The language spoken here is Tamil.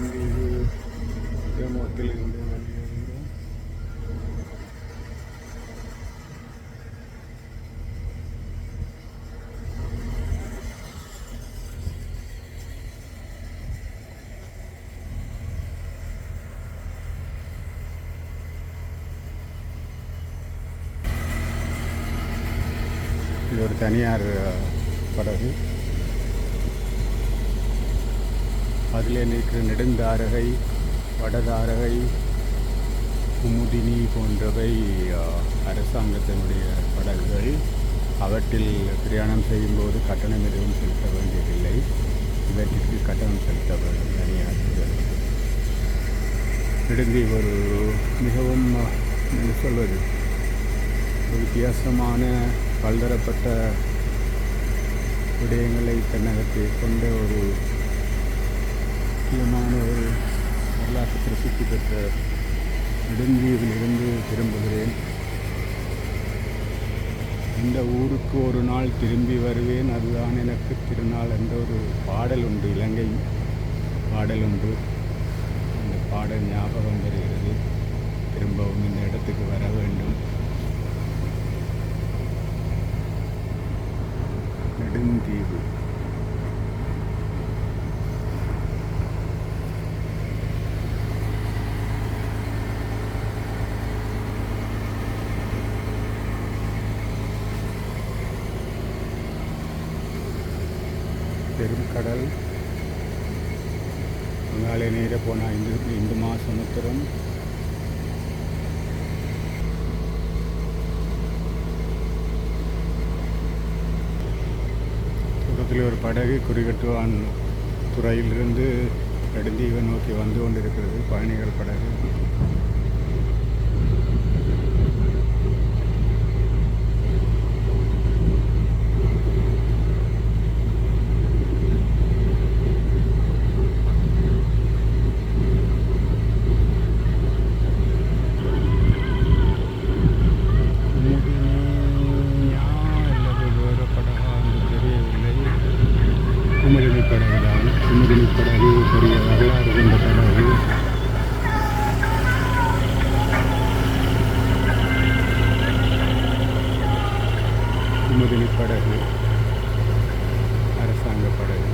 நெடுந்தீவு துறைமுகத்தில் இருந்து இது ஒரு தனியார் படகு. அதிலே நிற்கிற நெடுந்தாரகை வடதாரகை குமுதினி போன்றவை அரசாங்கத்தினுடைய படகுகள். அவற்றில் பிரயாணம் செய்யும்போது கட்டணம் எதுவும் செலுத்த வேண்டியதில்லை. இவற்றிற்கு கட்டணம் செலுத்த வேண்டும் தனியார்கள் நெடுந்தீவு ஒரு மிகவும் என்ன சொல்வது? ஒரு வித்தியாசமான பல்தரப்பட்ட விடயங்களை தன்னகத்தை கொண்ட ஒரு முக்கியமான ஒரு வரலாற்று பிரசித்தி பெற்ற நெடுந்தீவிலிருந்து திரும்புகிறேன். இந்த ஊருக்கு ஒரு நாள் திரும்பி வருவேன். அதுதான் எனக்கு திருநாள் என்ற ஒரு பாடல் உண்டு. இலங்கை பாடல் உண்டு. அந்த பாடல் ஞாபகம் வருகிறது. திரும்பவும் இந்த இடத்துக்கு வர வேண்டும் நெடுந்தீவு பெருங்கடல் அங்காலே நேர போன இந்து இந்து மாசமுத்திரம் தூரத்தில் ஒரு படகு குறிகட்டுவான் துறையிலிருந்து நெடுந்தீவை நோக்கி வந்து கொண்டிருக்கிறது. பயணிகள் படகு. வெளிப்பட அறியக்கூடிய வரலாறு கொண்ட கடவுள் முதலி படகு அரசாங்க படகு.